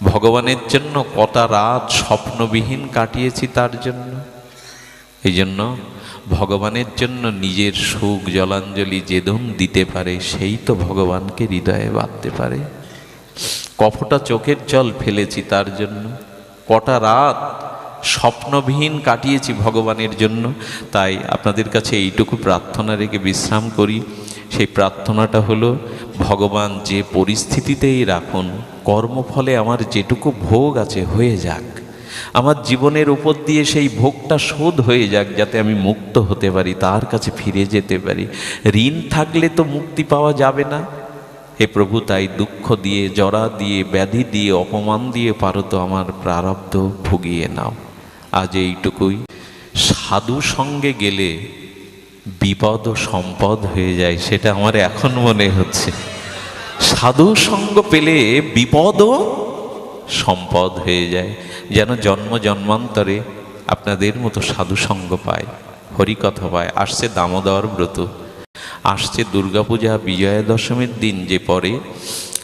ভগবানের জন্য কটা রাত স্বপ্নবিহীন কাটিয়েছি তার জন্য। এই জন্য ভগবানের জন্য নিজের সুখ, জলাঞ্জলি যেদম দিতে পারে, সেই তো ভগবানকে হৃদয়ে বাঁধতে পারে। কফটা চোখের জল ফেলেছি তার জন্য। কটা রাত স্বপ্নবিহীন কাটিয়েছি ভগবানের জন্য। তাই আপনাদের কাছে এইটুকু প্রার্থনা রেখে বিশ্রাম করি। সেই প্রার্থনাটা হলো, ভগবান যে পরিস্থিতিতেই রাখুন কর্মফলে আমার যেটুকু ভোগ আছে, হয়ে যাক। আমার জীবনের উপর দিয়ে সেই ভোগটা শোধ হয়ে যাক, যাতে আমি মুক্ত হতে পারি, তার কাছে ফিরে যেতে পারি। ঋণ থাকলে তো মুক্তি পাওয়া যাবে না। হে প্রভু, তাই দুঃখ দিয়ে, জরা দিয়ে, ব্যাধি দিয়ে, অপমান দিয়ে পারো তো আমার প্রারব্ধ, ভুগিয়ে নাও। আজ এইটুকুই। সাধু সঙ্গে গেলে বিপদ ও সম্পদ হয়ে যায়, সেটা আমার এখন মনে হচ্ছে। সাধু সঙ্গ পেলে বিপদ সম্পদ হয়ে যায়। যেন জন্ম জন্মান্তরে আপনাদের মতো সাধু সঙ্গ পায়। হরিকথা পায়। আসছে দামোদর ব্রত। আসছে দুর্গাপূজা বিজয়া দশমীর দিন যে পরে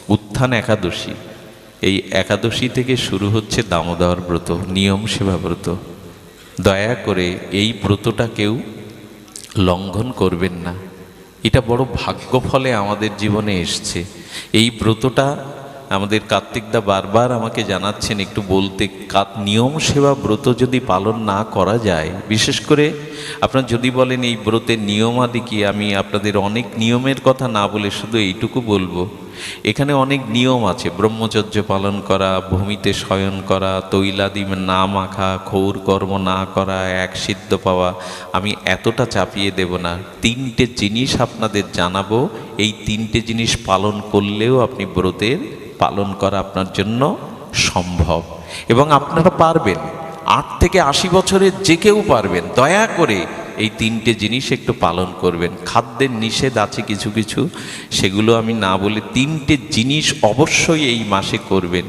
উত্থান একাদশী। এই একাদশী থেকে শুরু হচ্ছে দামোদর ব্রত, নিয়ম সেবা ব্রত। দয়া করে এই ব্রতটা কেউ লঙ্ঘন করবেন না। এটা বড় ভাগ্য ফলে আমাদের জীবনে এসছে। এই ব্রতটা আমাদের কার্তিকদা বারবার আমাকে জানাচ্ছেন, একটু বলতে, কাত নিয়ম সেবা ব্রত যদি পালন না করা যায়, বিশেষ করে আপনার যদি বলেন এই ব্রতের নিয়মাদি কি, আমি আপনাদের অনেক নিয়মের কথা না বলে শুধু এইটুকু বলব। এখানে অনেক নিয়ম আছে, ব্রহ্মচর্য পালন করা, ভূমিতে শয়ন করা, তৈলাদি না মাখা খৌর কর্ম না করা, এক সিদ্ধ পাওয়া, আমি এতটা চাপিয়ে দেব না। তিনটে জিনিস আপনাদের জানাব এই তিনটে জিনিস পালন করলেও আপনি ব্রতের পালন করা আপনার জন্য সম্ভব। এবং আপনারা পারবেন। আট থেকে আশি বছরের যে কেউ পারবেন, দয়া করে এই তিনটে জিনিস একটু পালন করবেন। খাদ্যের নিষেধ আছে কিছু কিছু। সেগুলো আমি না বলে তিনটে জিনিস অবশ্যই এই মাসে করবেন।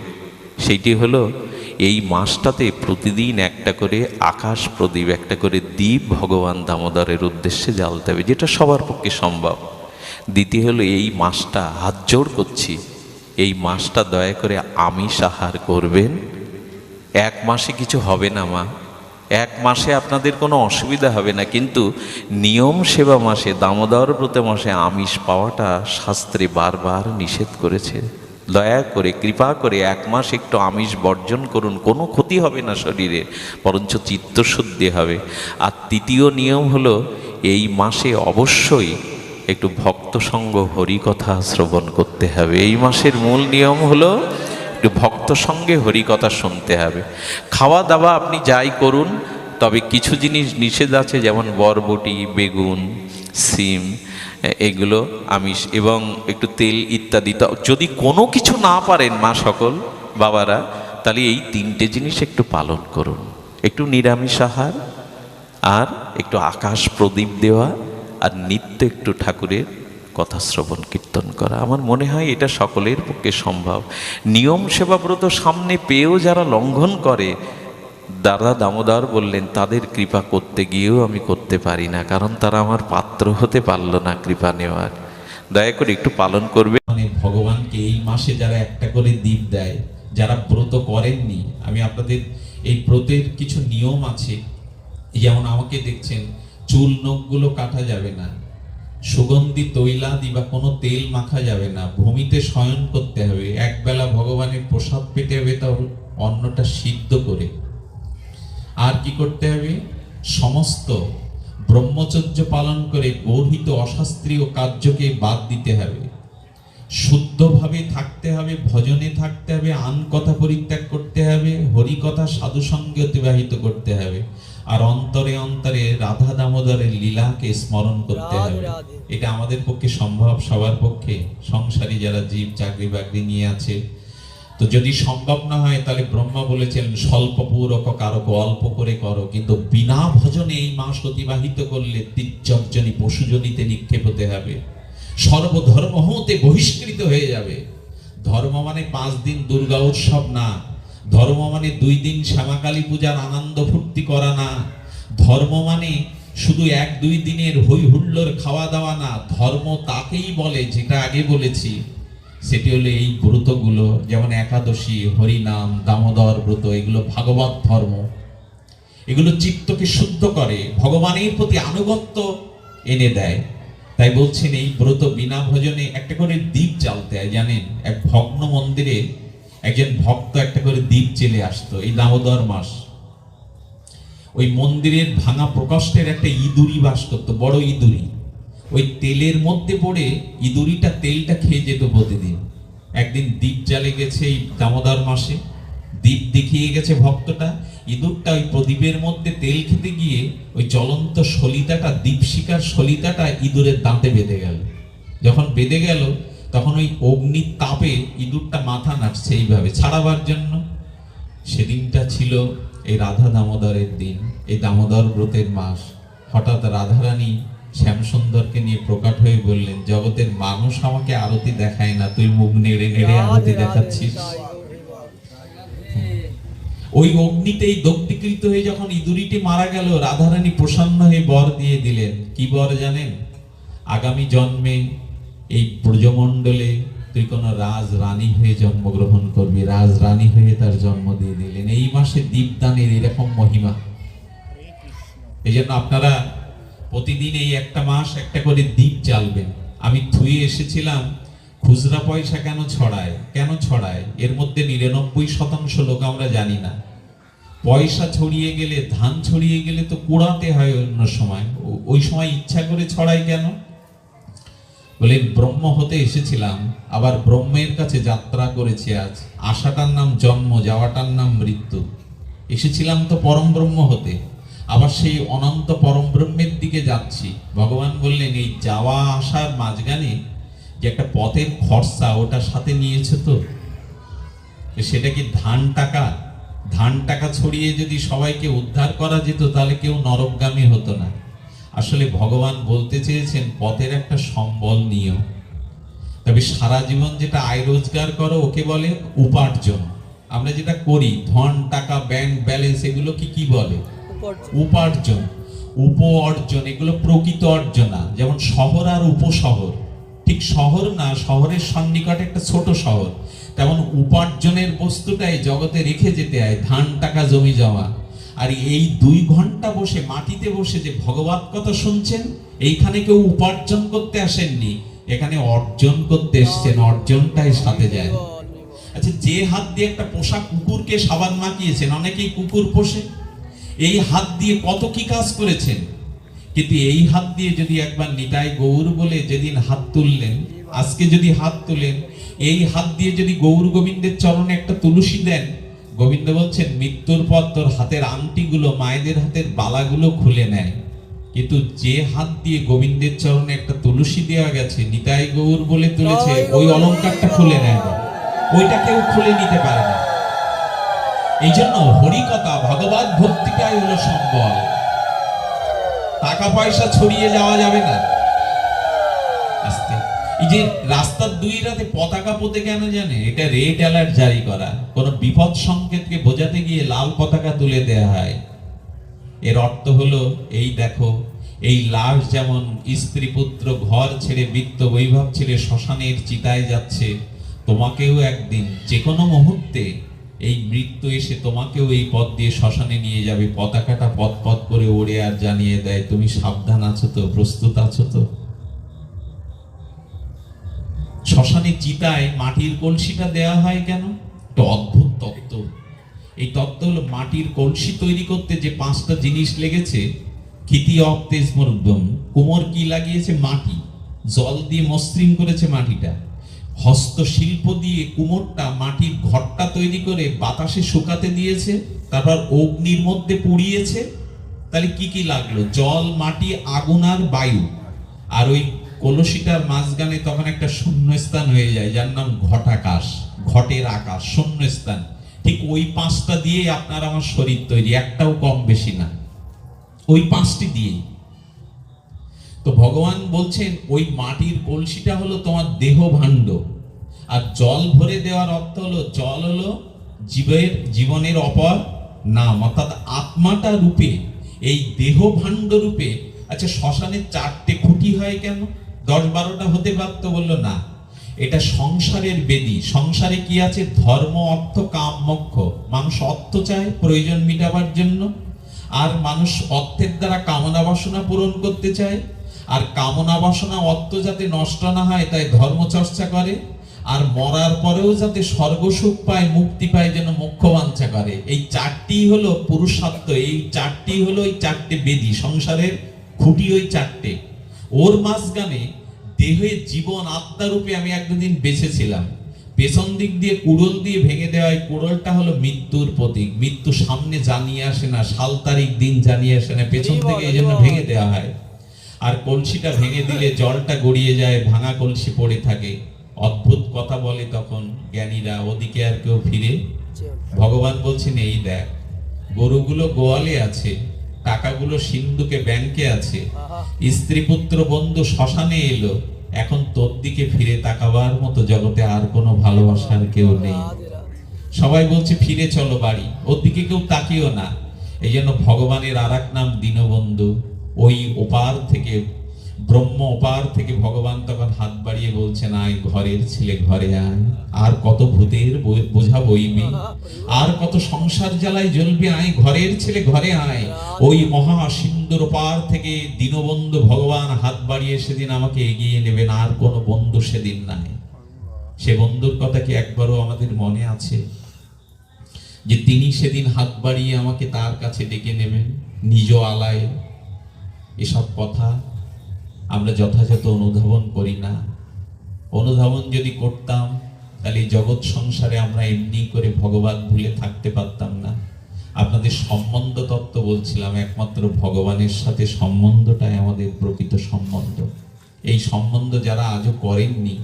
সেইটি হলো, এই মাসটাতে প্রতিদিন একটা করে আকাশ প্রদীপ, একটা করে দ্বীপ ভগবান দামোদরের উদ্দেশ্যে জ্বালতে হবে, যেটা সবার পক্ষে সম্ভব। দ্বিতীয় হলো এই মাসটা হাত জোর করছি। এই মাসটা দয়া করে আমিষ আহার করবেন। এক মাসে কিছু হবে না, মা। এক মাসে আপনাদের কোনো অসুবিধা হবে না, কিন্তু নিয়ম সেবা মাসে, দামোদর ব্রত মাসে আমিষ পাওয়াটা শাস্ত্রে বারবার নিষেধ করেছে। দয়া করে, কৃপা করে এক মাস একটু আমিষ বর্জন করুন, কোনো ক্ষতি হবে না শরীরে, বরঞ্চ চিত্তশুদ্ধি হবে। আর তৃতীয় নিয়ম হলো, এই মাসে অবশ্যই একটু ভক্ত সঙ্গ হরিকথা শ্রবণ করতে হবে। এই মাসের মূল নিয়ম হলো একটু ভক্ত সঙ্গে হরিকথা শুনতে হবে। খাওয়া দাওয়া আপনি যাই করুন, তবে কিছু জিনিস নিষেধ আছে, যেমন বরবটি, বেগুন, সিম, এগুলো, আমিষ এবং একটু তেল ইত্যাদি। যদি কোনো কিছু না পারেন মা সকল, বাবারা, তাহলে এই তিনটে জিনিস একটু পালন করুন। একটু নিরামিষ আহার আর একটু আকাশ প্রদীপ দেওয়া আর নিত্য একটু ঠাকুরের কথা শ্রবণ, কীর্তন করা। আমার মনে হয় এটা সকলের পক্ষে সম্ভব। নিয়ম সেবাব্রত সামনে পেয়েও যারা লঙ্ঘন করে, দাদা দামোদর বললেন, তাদের কৃপা করতে গিয়েও আমি করতে পারি না, কারণ তারা আমার পাত্র হতে পারল না কৃপা নেওয়ার। দয়া করে একটু পালন করবে। মানে ভগবানকে এই মাসে যারা একটা করে দ্বীপ দেয়, যারা ব্রত করেননি, আমি আপনাদের এই ব্রতের কিছু নিয়ম আছে। যেমন আমাকে দেখছেন চুল নখগুলো কাটা যাবে না। সুগন্ধি তৈলাদি বা কোনো তেল মাখা যাবে না। ভূমিতে শয়ন করতে হবে। একবেলা ভগবানের প্রসাদ পেতে হবে তাও অন্নটা সিদ্ধ করে। আর কি করতে হবে? সমস্ত ব্রহ্মচর্য পালন করে গর্হিত অশাস্ত্রীয় কার্যকে বাদ দিতে হবে। শুদ্ধভাবে থাকতে হবে, ভজনে থাকতে হবে, আন কথা পরিত্যাগ করতে হবে হরি কথা সাধু সঙ্গে অতিবাহিত করতে হবে। আর অন্তরে অন্তরে রাধা দামোদরের লীলাকে স্মরণ করতে হবে। এটা আমাদের পক্ষে সম্ভব সবার পক্ষে। সংসারী যারা জীব চাকরি বাকরি নিয়ে আছে। তো যদি সম্ভব না হয় তাহলে ব্রহ্মা বলেছেন স্বল্প পূরক কারক অল্প করে করো। কিন্তু বিনা ভজনে এই মাস অতিবাহিত করলে তির্যজনী পশুজনিতে নিক্ষেপ হতে হবে। সর্বধর্ম হতে বহিষ্কৃত হয়ে যাবে। ধর্ম মানে পাঁচ দিন দুর্গা উৎসব না। ধর্ম মানে দুই দিন শ্যামাকালী পূজার আনন্দ ফুর্তি করা না। ধর্ম মানে শুধু এক দুই দিনের হই হুল্লোর খাওয়া দাওয়া না, ধর্ম তাকেই বলে, যেটা আগে বলেছি। সেটি হলো এই ব্রতগুলো, যেমন একাদশী, হরিনাম, দামোদর ব্রত, এগুলো ভাগবত ধর্ম। এগুলো চিত্তকে শুদ্ধ করে, ভগবানের প্রতি আনুগত্য এনে দেয়। তাই বলছেন এই ব্রত বিনা ভোজনে একটা করে দ্বীপ জ্বালতে হয়, জানেন? এক ভগ্ন মন্দিরে একজন ভক্ত একটা করে দ্বীপ জেলে আসতো, এই দামোদর মাস। ওই মন্দিরের ভাঙা প্রকষ্টের একটা ইঁদুরি বাস করতো, বড় ইঁদুরি ওই তেলের মধ্যে পড়ে ইঁদুরিটা তেলটা খেয়ে যেত প্রতিদিন। একদিন দ্বীপ জ্বালে গেছে এই দামোদর মাসে, দ্বীপ দেখিয়ে গেছে ভক্তটা, ইঁদুরটা ওই প্রদীপের মধ্যে তেল খেতে গিয়ে ওই জ্বলন্ত সলিতাটা দীপশিকার সলিতাটা ইঁদুরের দাঁতে বেঁধে গেল। যখন বেঁধে গেল তখন ওই অগ্নির তাপে ইঁদুরটা মাথা নাড়ছে এইভাবে ছাড়াবার জন্য। সেদিনটা ছিল এই রাধা দামোদরের দিন এই দামোদর ব্রতের মাস। হঠাৎ রাধারানী শ্যামসুন্দরকে নিয়ে প্রকাট হয়ে বললেন জগতের মানুষ আমাকে আরতি দেখায় না তুই মুখ নেড়ে নেড়ে আরতি দেখাচ্ছিস? ওই অগ্নিতেই দগ্ধীকৃত হয়ে যখন ইঁদুরিটি মারা গেল রাধারানী প্রসন্ন হয়ে বর দিয়ে দিলেন। কি বর জানেন? আগামী জন্মে এই ব্রজমণ্ডলে তুই কোনো রাজ রানী হয়ে জন্মগ্রহণ করবি, রাজ রানী হয়ে তার জন্ম দিয়ে দিলেন। এই মাসে দীপদানের এরকম মহিমা। এই জন্য আপনারা প্রতিদিন এই একটা মাস একটা করে দ্বীপ জ্বালবেন। আমি থুয়ে এসেছিলাম, খুচরা পয়সা কেন ছড়ায়? কেন ছড়ায়? এর মধ্যে নিরানব্বই শতাংশ লোক আমরা জানি না। পয়সা ছড়িয়ে গেলে, ধান ছড়িয়ে গেলে তো কুড়াতে হয় অন্য সময়। ওই সময় ইচ্ছা করে ছড়াই কেন? বলে, ব্রহ্ম হতে এসেছিলাম, আবার ব্রহ্মের কাছে যাত্রা করেছি আজ। আশাটার নাম জন্ম, যাওয়াটার নাম মৃত্যু। এসেছিলাম তো পরম ব্রহ্ম হতে, আবার সেই অনন্ত পরম ব্রহ্মের দিকে যাচ্ছি। ভগবান বললেন, এই যাওয়া আসার মাঝখানে যে একটা পথের খরচা, ওটা সাথে নিয়েছে তো? তো সেটা কি ধান টাকা? ধান টাকা ছড়িয়ে যদি সবাইকে উদ্ধার করা যেত, তাহলে কেউ নরকগামী হতো না। আসলে ভগবান বলতে চেয়েছেন পথের একটা সম্বল নিও। তবে সারা জীবন যেটা আয় রোজগার করো ওকে বলে উপার্জন। আমরা যেটা করি ধন টাকা ব্যাংক ব্যালেন্স এগুলো কি কি বলে? উপার্জন। উপ অর্জন এগুলো প্রকৃত অর্জনা যেমন শহর আর উপশহর। ঠিক শহর না শহরের সন্নিকটে একটা ছোট শহর। তেমন উপার্জনের বস্তুটাই জগতে রেখে যেতে হয়। ধান টাকা জমি জমা। আর এই দুই ঘণ্টা বসে মাটিতে বসে যে ভগবত কথা শুনছেন, এইখানে কেউ উপার্জন করতে আসেননি, এখানে অর্জন করতে এসছেন, অর্জনটাই সাথে যায়। আচ্ছা যে হাত দিয়ে একটা পোষা কুকুরকে সাবান মাখিয়েছেন, অনেকেই কুকুর পোষে। এই হাত দিয়ে কত কি কাজ করেছেন? কিন্তু এই হাত দিয়ে যদি একবার নিতাই গৌর বলে যেদিন হাত তুললেন, আজকে যদি হাত তুলেন, এই হাত দিয়ে যদি গৌর গোবিন্দের চরণে একটা তুলসী দেন গোবিন্দ বলছেন মৃত্যুর পর তোর হাতের আংটিগুলো মায়েদের হাতের বালাগুলো খুলে নেয়। কিন্তু যে হাত দিয়ে গোবিন্দের চরণে একটা তুলসী দেওয়া গেছে নিতাই গৌর বলে তুলেছে ওই অলংকারটা খুলে নেয় না। ওইটা কেউ খুলে নিতে পারে না। এই জন্য হরিকথা ভগবত ভক্তিটাই হলো সম্বল। টাকা পয়সা ছড়িয়ে যাওয়া যাবে না। এই যে রাস্তার দুই রাতে পতাকা পোতে কেন জানে? এটা রেড অ্যালার্ট জারি করা। কোন বিপদ সংকেতকে বোঝাতে গিয়ে লাল পতাকা তুলে দেয়া হয়। এর অর্থ হলো, এই দেখো, এই লাশ যেমন স্ত্রী পুত্র ঘর ছেড়ে বৃত্ত বৈভব ছেড়ে শ্মশানের চিতায় যাচ্ছে, তোমাকেও একদিন যে কোনো মুহূর্তে এই মৃত্যু এসে তোমাকেও এই পথ দিয়ে শ্মশানে নিয়ে যাবে। পতাকাটা পথ পথ করে ওড়ে আর জানিয়ে দেয়, তুমি সাবধান আছো তো, প্রস্তুত আছো তো। শ্মশানে চিতায় মাটির কলসিটা দেয়া হয় কেন? একটা অদ্ভুত তত্ত্ব। এই তত্ত্ব হলো মাটির কলসি তৈরি করতে যে পাঁচটা জিনিস লেগেছে খিতি অপ্তেজ মরুদ্যম কোমর কি লাগিয়েছে? মাটি। জল দিয়ে মসৃণ করেছে মাটিটা। হস্তশিল্প দিয়ে কুমোরটা মাটির ঘরটা তৈরি করে বাতাসে শুকাতে দিয়েছে, তারপর অগ্নির মধ্যে পুড়িয়েছে। তাহলে কি কি লাগল? জল, মাটি, আগুন আর বায়ু। আর ওই কলসিটার মাঝখানে তখন একটা শূন্যস্থান হয়ে যায়, যার নাম ঘটাকাশ, ঘটের আকাশ, শূন্যস্থান। ঠিক ওই পাঁচটা দিয়ে আপনার আমার শরীর তৈরি, একটাও কম বেশি না। ওই পাঁচটি দিয়েই। তো ভগবান বলছেন, ওই মাটির কলসিটা হলো তোমার দেহ ভাণ্ড। আর জল ভরে দেওয়ার অর্থ হলো, জল হলো জীবের, জীবনের অপর নাম, অর্থাৎ আত্মাটা রূপে, এই দেহ ভাণ্ড রূপে। আচ্ছা শ্মশানের চারটে খুঁটি হয় কেন? দশ বারোটা হতে পারতো বলল, না, এটা সংসারের বেদি। সংসারে কি আছে? ধর্ম, অর্থ, কাম, মোক্ষ। মানুষ অর্থ চায় প্রয়োজন মিটাবার জন্য। আর মানুষ অর্থের দ্বারা কামনা বাসনা পূরণ করতে চায়। আর কামনা বাসনা অর্থ যাতে নষ্ট না হয়, তাই ধর্ম চর্চা করে। আর মরার পরেও যাতে স্বর্গসুখ পায়, মুক্তি পায় যেন মোক্ষ বাঞ্ছা করে। এই চারটি হলো পুরুষার্থ। এই চারটি হলো, এই চারটে বেদি। সংসারের খুঁটি ওই চারটে। ওর মাঝখানে দেহের জীবন আত্মা রূপে আমি একদিন বেঁচেছিলাম। পেছন দিক দিয়ে কুড়োল দিয়ে ভেঙে দেওয়া এই কুড়োলটা হলো মৃত্যুর প্রতীক। মৃত্যু সামনে জানিয়ে আসে না সাল তারিখ দিন জানিয়ে আসে না পেছন থেকে এই জন্য ভেঙে দেওয়া হয়। আর কলসিটা ভেঙে দিলে জলটা গড়িয়ে যায় ভাঙা কলসি পড়ে থাকে। অদ্ভুত কথা বলে তখন জ্ঞানীরা ওদিকে আর কেউ ফিরে। ভগবান বলছেন এই দেখ গরুগুলো গোয়ালে আছে টাকাগুলো সিন্ধুকে ব্যাংকে আছে। স্ত্রী পুত্র বন্ধু শ্মশানে এলো। এখন তোর দিকে ফিরে তাকাবার মতো জগতে আর কোনো ভালোবাসার কেউ নেই। সবাই বলছে, ফিরে চলো বাড়ি। ওর দিকে কেউ তাকিও না। এই জন্য ভগবানের আর নাম দীনবন্ধু। ওই ওপার থেকে ব্রহ্ম ওপার থেকে ভগবান তখন হাত বাড়িয়ে বলছেন, আয় ঘরের ছেলে ঘরে আয়। আর কত ভূতের বোঝা বইবি আর কত সংসার জ্বালায় জ্বলবে? আয় ঘরের ছেলে ঘরে আয়। ওই মহা সিন্দুর পার থেকে দীনবন্ধু ভগবান হাত বাড়িয়ে সেদিন আমাকে এগিয়ে নেবেন, আর কোনো বন্ধু সেদিন নাই। সে বন্ধুর কথা কি একবারও আমাদের মনে আছে? যে তিনি সেদিন হাত বাড়িয়ে আমাকে তার কাছে ডেকে নেবেন, নিজ আলায়। এসব কথা আমরা যথাযথ অনুধাবন করি না। অনুধাবন যদি করতাম, তাহলে জগৎ সংসারে আমরা এমনি করে ভগবান ভুলে থাকতে পারতাম না। আপনাদের সম্বন্ধ তত্ত্ব বলছিলাম, একমাত্র ভগবানের সাথে সম্বন্ধটাই আমাদের প্রকৃত সম্বন্ধ। এই সম্বন্ধ যারা আজও করেননি,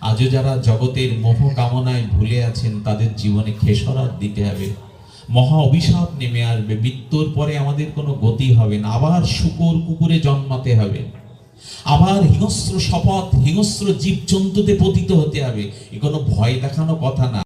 আজও যারা জগতের মোহ কামনায় ভুলে আছেন, তাদের জীবনে খেসরাত দিতে হবে। মহা অভিশাপ নেমে আসবে, মৃত্যুর পরে আমাদের কোনো গতি হবে না, আবার শুকুর কুকুরে জন্মাতে হবে। আবার হিংস্র শপথ হিংস্র জীবজন্তুতে পতিত হতে হবে। এ কোনো ভয় দেখানো কথা না।